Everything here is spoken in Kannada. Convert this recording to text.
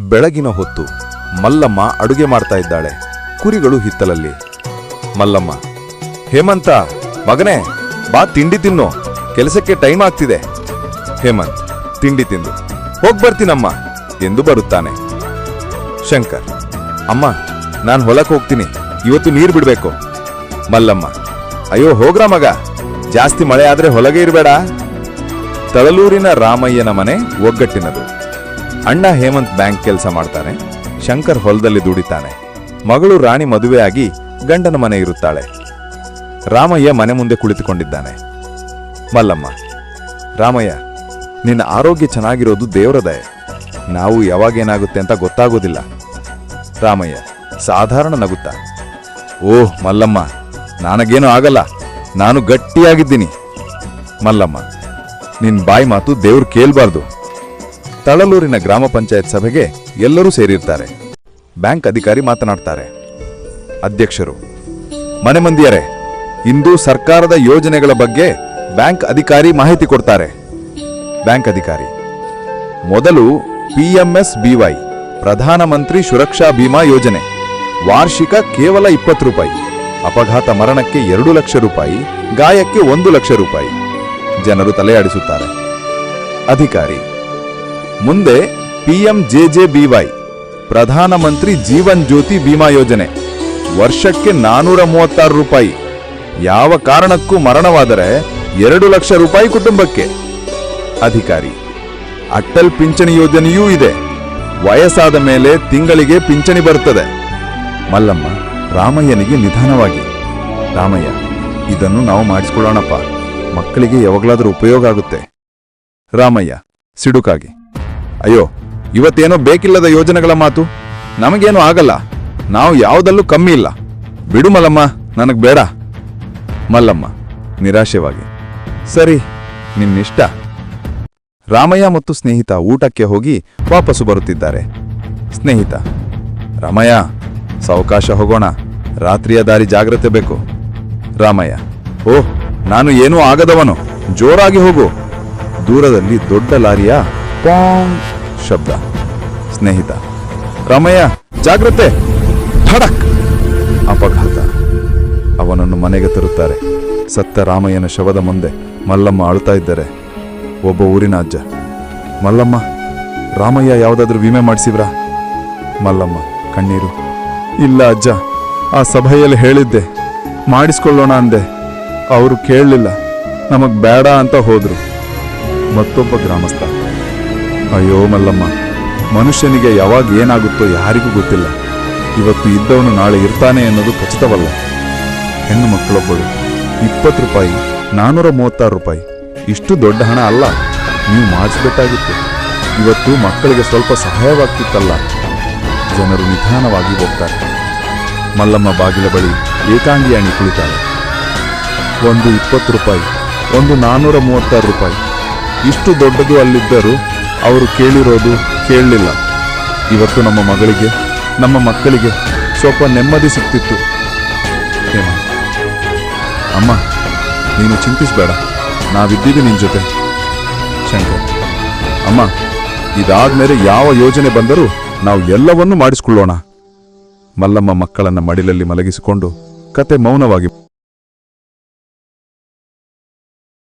ಬೆಳಗಿನ ಹೊತ್ತು ಮಲ್ಲಮ್ಮ ಅಡುಗೆ ಮಾಡ್ತಾ ಇದ್ದಾಳೆ. ಕುರಿಗಳು ಹಿತ್ತಲಲ್ಲಿ. ಮಲ್ಲಮ್ಮ ಹೇಮಂತ, ಮಗನೇ, ಬಾ ತಿಂಡಿ ತಿನ್ನು. ಕೆಲಸಕ್ಕೆ ಟೈಮ್ ಆಗ್ತಿದೆ. ಹೇಮಂತ್, ತಿಂಡಿ ತಿಂದು. ಹೋಗಿ ಬರ್ತೀನಮ್ಮ ಎಂದು ಬರುತ್ತಾನೆ. ಶಂಕರ್, ಅಮ್ಮ, ನಾನು ಹೊಲಕ್ಕೆ ಹೋಗ್ತೀನಿ. ಇವತ್ತು ನೀರು ಬಿಡಬೇಕು. ಮಲ್ಲಮ್ಮ, ಅಯ್ಯೋ, ಹೋಗ್ರ ಮಗ. ಜಾಸ್ತಿ ಮಳೆ ಆದ್ರೆ ಹೊಲಗೆ ಇರಬೇಡ. ತಳಲೂರಿನ ರಾಮಯ್ಯನ ಮನೆ ಒಗ್ಗಟ್ಟಿನದು. ಅಣ್ಣ ಹೇಮಂತ್ ಬ್ಯಾಂಕ್ ಕೆಲಸ ಮಾಡ್ತಾನೆ. ಶಂಕರ್ ಹೊಲದಲ್ಲಿ ದುಡಿತಾನೆ. ಮಗಳು ರಾಣಿ ಮದುವೆಯಾಗಿ ಗಂಡನ ಮನೆ ಇರುತ್ತಾಳೆ. ರಾಮಯ್ಯ ಮನೆ ಮುಂದೆ ಕುಳಿತುಕೊಂಡಿದ್ದಾನೆ. ಮಲ್ಲಮ್ಮ, ರಾಮಯ್ಯ, ನಿನ್ನ ಆರೋಗ್ಯ ಚೆನ್ನಾಗಿರೋದು ದೇವರ ದಯೆ. ನಾವು ಯಾವಾಗೇನಾಗುತ್ತೆ ಅಂತ ಗೊತ್ತಾಗೋದಿಲ್ಲ. ರಾಮಯ್ಯ, ಸಾಧಾರಣ ನಗುತ್ತಾ. ಓಹ್, ಮಲ್ಲಮ್ಮ, ನನಗೇನು ಆಗಲ್ಲ. ನಾನು ಗಟ್ಟಿಯಾಗಿದ್ದೀನಿ. ಮಲ್ಲಮ್ಮ, ನಿನ್ ಬಾಯಿ ಮಾತು ದೇವ್ರು ಕೇಳಬಾರ್ದು. ತಳಲೂರಿನ ಗ್ರಾಮ ಪಂಚಾಯತ್ ಸಭೆಗೆ ಎಲ್ಲರೂ ಸೇರಿರ್ತಾರೆ. ಬ್ಯಾಂಕ್ ಅಧಿಕಾರಿ ಮಾತನಾಡ್ತಾರೆ. ಅಧ್ಯಕ್ಷರು, ಮನೆ ಮಂದಿಯರೇ ಇಂದು ಸರ್ಕಾರದ ಯೋಜನೆಗಳ ಬಗ್ಗೆ ಬ್ಯಾಂಕ್ ಅಧಿಕಾರಿ ಮಾಹಿತಿ ಕೊಡ್ತಾರೆ. ಬ್ಯಾಂಕ್ ಅಧಿಕಾರಿ, ಮೊದಲು ಪಿಎಂಎಸ್ ಬಿವೈ ಪ್ರಧಾನಮಂತ್ರಿ ಸುರಕ್ಷಾ ಬಿಮಾ ಯೋಜನೆ, ವಾರ್ಷಿಕ ಕೇವಲ ಇಪ್ಪತ್ತು ರೂಪಾಯಿ, ಅಪಘಾತ ಮರಣಕ್ಕೆ ಎರಡು ಲಕ್ಷ ರೂಪಾಯಿ, ಗಾಯಕ್ಕೆ ಒಂದು ಲಕ್ಷ ರೂಪಾಯಿ, ಜನರು ತಲೆಯಾಡಿಸುತ್ತಾರೆ. ಅಧಿಕಾರಿ, ಮುಂದೆ ಪಿಎಂಜೆಜೆಬಿವೈ ಪ್ರಧಾನಮಂತ್ರಿ ಜೀವನ್ ಜ್ಯೋತಿ ಬಿಮಾ ಯೋಜನೆ, ವರ್ಷಕ್ಕೆ ನಾನೂರ ಮೂವತ್ತಾರು ರೂಪಾಯಿ ಯಾವ ಕಾರಣಕ್ಕೂ ಮರಣವಾದರೆ ಎರಡು ಲಕ್ಷ ರೂಪಾಯಿ ಕುಟುಂಬಕ್ಕೆ. ಅಧಿಕಾರಿ, ಅಟಲ್ ಪಿಂಚಣಿ ಯೋಜನೆಯೂ ಇದೆ. ವಯಸ್ಸಾದ ಮೇಲೆ ತಿಂಗಳಿಗೆ ಪಿಂಚಣಿ ಬರುತ್ತದೆ ಮಲ್ಲಮ್ಮ, ರಾಮಯ್ಯನಿಗೆ ನಿಧಾನವಾಗಿ. ರಾಮಯ್ಯ, ಇದನ್ನು ನಾವು ಮಾಡಿಸ್ಕೊಳ್ಳೋಣಪ್ಪ. ಮಕ್ಕಳಿಗೆ ಯಾವಾಗಲಾದರೂ ಉಪಯೋಗ ಆಗುತ್ತೆ. ರಾಮಯ್ಯ, ಸಿಡುಕಾಗಿ. ಅಯ್ಯೋ, ಇವತ್ತೇನೋ ಬೇಕಿಲ್ಲದ ಯೋಜನೆಗಳ ಮಾತು. ನಮಗೇನು ಆಗಲ್ಲ. ನಾವು ಯಾವುದಲ್ಲೂ ಕಮ್ಮಿ ಇಲ್ಲ. ಬಿಡು ಮಲ್ಲಮ್ಮ, ನನಗೆ ಬೇಡ. ಮಲ್ಲಮ್ಮ, ನಿರಾಶೆವಾಗಿ. ಸರಿ, ನಿನ್ನಿಷ್ಟ. ರಾಮಯ್ಯ ಮತ್ತು ಸ್ನೇಹಿತ ಊಟಕ್ಕೆ ಹೋಗಿ ವಾಪಸ್ಸು ಬರುತ್ತಿದ್ದಾರೆ. ಸ್ನೇಹಿತ, ರಾಮಯ್ಯ, ಸಾವಕಾಶ ಹೋಗೋಣ. ರಾತ್ರಿಯ ದಾರಿ ಜಾಗ್ರತೆ ಬೇಕು. ರಾಮಯ್ಯ, ಓ, ನಾನು ಏನೂ ಆಗದವನು. ಜೋರಾಗಿ ಹೋಗು. ದೂರದಲ್ಲಿ ದೊಡ್ಡ ಲಾರಿಯ ಪಾಂಗ್ ಶಬ್ದ. ಸ್ನೇಹಿತ, ರಾಮಯ್ಯ, ಜಾಗ್ರತೆ. ಧಡಕ್ ಅಪಘಾತ. ಅವನನ್ನು ಮನೆಗೆ ತರುತ್ತಾರೆ. ಸತ್ತ ರಾಮಯ್ಯನ ಶವದ ಮುಂದೆ ಮಲ್ಲಮ್ಮ ಅಳ್ತಾ ಇದ್ದಾರೆ. ಒಬ್ಬ ಊರಿನ ಅಜ್ಜ, ಮಲ್ಲಮ್ಮ, ರಾಮಯ್ಯ ಯಾವುದಾದ್ರೂ ವಿಮೆ ಮಾಡಿಸಿವ್ರಾ? ಮಲ್ಲಮ್ಮ, ಕಣ್ಣೀರು. ಇಲ್ಲ ಅಜ್ಜ, ಆ ಸಭೆಯಲ್ಲಿ ಹೇಳಿದ್ದೆ. ಮಾಡಿಸ್ಕೊಳ್ಳೋಣ ಅಂದೆ. ಅವರು ಕೇಳಲಿಲ್ಲ. ನಮಗೆ ಬೇಡ ಅಂತ ಹೋದರು. ಮತ್ತೊಬ್ಬ ಗ್ರಾಮಸ್ಥ, ಅಯ್ಯೋ ಮಲ್ಲಮ್ಮ, ಮನುಷ್ಯನಿಗೆ ಯಾವಾಗ ಏನಾಗುತ್ತೋ ಯಾರಿಗೂ ಗೊತ್ತಿಲ್ಲ. ಇವತ್ತು ಇದ್ದವನು ನಾಳೆ ಇರ್ತಾನೆ ಅನ್ನೋದು ಖಚಿತವಲ್ಲ. ಹೆಣ್ಣು ಮಕ್ಕಳೊಬ್ಬಳು. ಇಪ್ಪತ್ತು ರೂಪಾಯಿ ನಾನ್ನೂರ ಮೂವತ್ತಾರು ರೂಪಾಯಿ. ಇಷ್ಟು ದೊಡ್ಡ ಹಣ ಅಲ್ಲ. ನೀವು ಮಾಡಿಸ್ಬೇಕಾಗಿತ್ತು. ಇವತ್ತು ಮಕ್ಕಳಿಗೆ ಸ್ವಲ್ಪ ಸಹಾಯವಾಗ್ತಿತ್ತಲ್ಲ. ಜನರು ನಿಧಾನವಾಗಿ ಹೋಗ್ತಾರೆ. ಮಲ್ಲಮ್ಮ ಬಾಗಿಲ ಬಳಿ ಏಕಾಂಗಿಯಾಣಿ ಕುಳಿತಾಳೆ. ಒಂದು ಇಪ್ಪತ್ತು ರೂಪಾಯಿ, ಒಂದು ನಾನ್ನೂರ ಮೂವತ್ತಾರು ರೂಪಾಯಿ. ಇಷ್ಟು ದೊಡ್ಡದು ಅಲ್ಲಿದ್ದರೂ ಅವರು ಕೇಳಿರೋದು ಕೇಳಲಿಲ್ಲ. ಇವತ್ತು ನಮ್ಮ ಮಗಳಿಗೆ, ನಮ್ಮ ಮಕ್ಕಳಿಗೆ ಸ್ವಲ್ಪ ನೆಮ್ಮದಿ ಸಿಕ್ತಿತ್ತು. ಅಮ್ಮ, ನೀನು ಚಿಂತಿಸಬೇಡ. ನಾವಿದ್ದೀವಿ ನಿನ್ ಜೊತೆ. ಶಂಕರ್, ಅಮ್ಮ, ಇದಾದ್ಮೇಲೆ ಯಾವ ಯೋಜನೆ ಬಂದರೂ ನಾವು ಎಲ್ಲವನ್ನೂ ಮಾಡಿಸ್ಕೊಳ್ಳೋಣ. ಮಲ್ಲಮ್ಮ ಮಕ್ಕಳನ್ನ ಮಡಿಲಲ್ಲಿ ಮಲಗಿಸಿಕೊಂಡು ಕತೆ ಮೌನವಾಗಿ